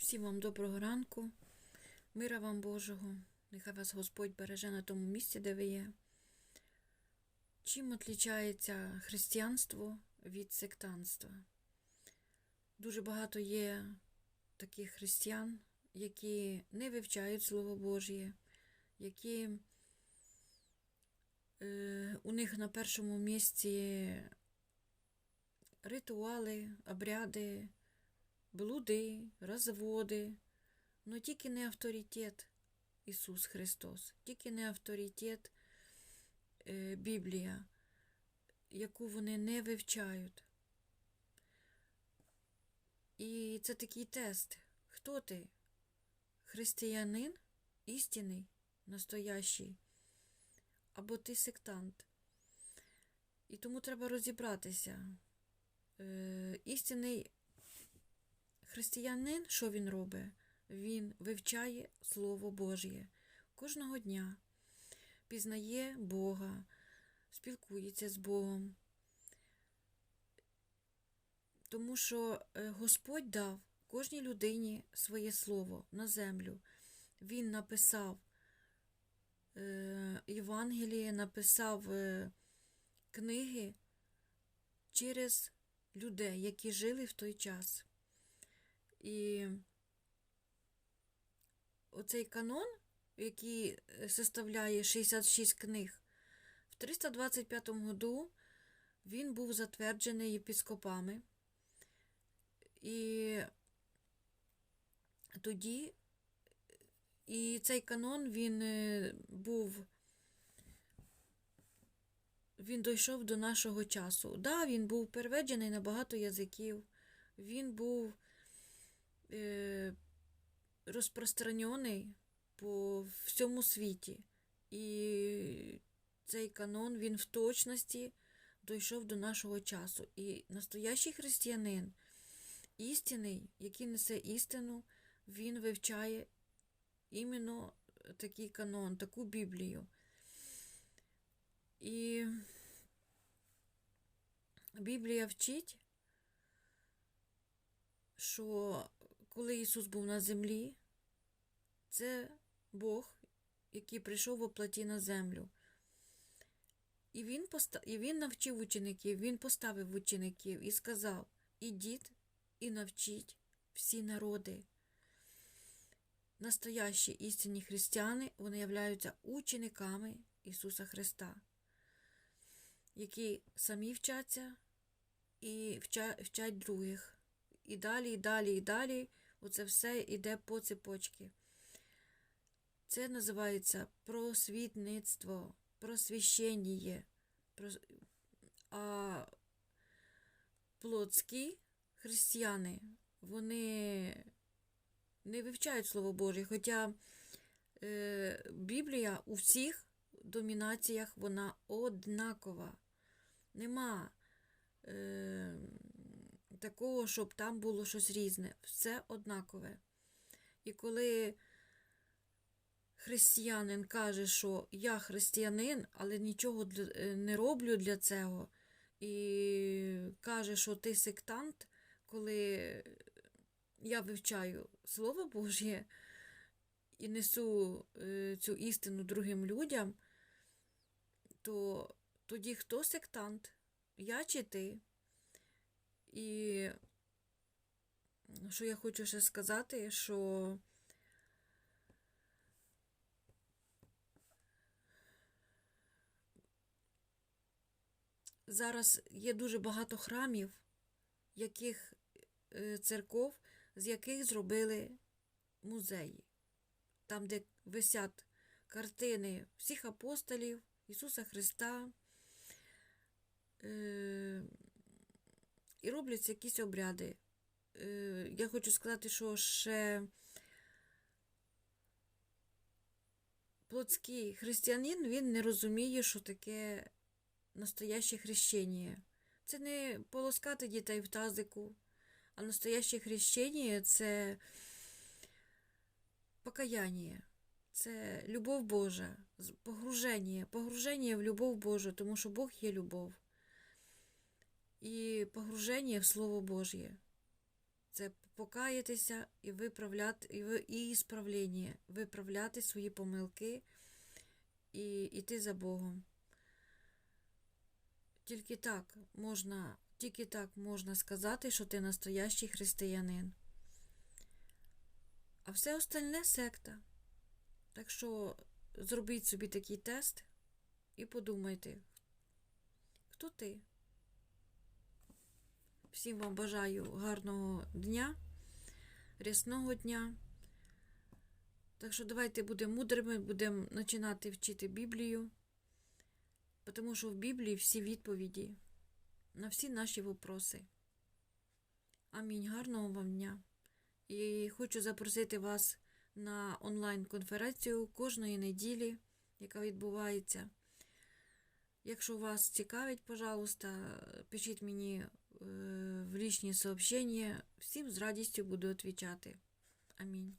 Всім вам доброго ранку, мира вам Божого, нехай вас Господь береже на тому місці, де ви є. Чим відрізняється християнство від сектантства? Дуже багато є таких християн, які не вивчають Слово Божє, які е, у них на першому місці ритуали, обряди, блуди, розводи, но тільки не авторитет Ісус Христос, тільки не авторитет е, Біблія, яку вони не вивчають. І це такий тест. Хто ти? Християнин істинний, настоящий, або ти сектант. І тому треба розібратися. Е, істинний християнин, що він робить? Він вивчає Слово Божє кожного дня, пізнає Бога, спілкується з Богом. Тому що е, Господь дав кожній людині своє слово на землю. Він написав е, Євангеліє, написав е, книги через людей, які жили в той час. І оцей канон, який е, составляє 66 книг, в 325 году він був затверджений єпіскопами. І тоді і цей канон він е, був, він дійшов до нашого часу. Да, він був переведений на багато язиків, він був розпространений по всьому світі. І цей канон він в точності дійшов до нашого часу. І настоящий християнин, істинний, який несе істину, він вивчає іменно такий канон, таку Біблію. І Біблія вчить, що коли Ісус був на землі, це Бог, який прийшов в оплаті на землю. І він, поста... і він навчив учеників, він поставив учеників і сказав: Ідіть і навчіть всі народи. Настоящі істинні християни, вони являються учениками Ісуса Христа, які самі вчаться і вча... вчать других. І далі, і далі, і далі оце все йде по цепочці. Це називається просвітництво, просвіщення. А плотські християни, вони не вивчають Слово Боже, хоча е, Біблія у всіх домінаціях вона однакова. Нема е, такого, щоб там було щось різне. Все однакове. І коли християнин каже, що я християнин, але нічого е, не роблю для цього, і каже, що ти сектант, коли я вивчаю Слово Божє і несу е, цю істину другим людям, то тоді хто сектант? Я чи ти? І що я хочу ще сказати, що зараз є дуже багато храмів, яких е, церков, з яких зробили музеї, там, де висять картини всіх апостолів, Ісуса Христа. І робляться якісь обряди. Е, я хочу сказати, що ще плотський християнин він не розуміє, що таке настояще хрещення. Це не полоскати дітей в тазику, а настояще хрещення це покаяння, це любов Божа, погруження, погруження в любов Божу, тому що Бог є любов. Погруження в Слово Божє. це покаятися і виправляти, і, ви- і справління, виправляти свої помилки і йти за Богом. Тільки так можна, тільки так можна сказати, що ти настоящий християнин. А все остальне секта. Так що зробіть собі такий тест і подумайте, хто ти? Всім вам бажаю гарного дня, рясного дня. Так що давайте будемо мудрими, будемо починати вчити Біблію, тому що в Біблії всі відповіді на всі наші вопроси. Амінь. Гарного вам дня. І хочу запросити вас на онлайн-конференцію кожної неділі, яка відбувається. Якщо вас цікавить, пожалуйста, пишіть мені в лічні сообщення. Всім з радістю буду відповідати. Амінь.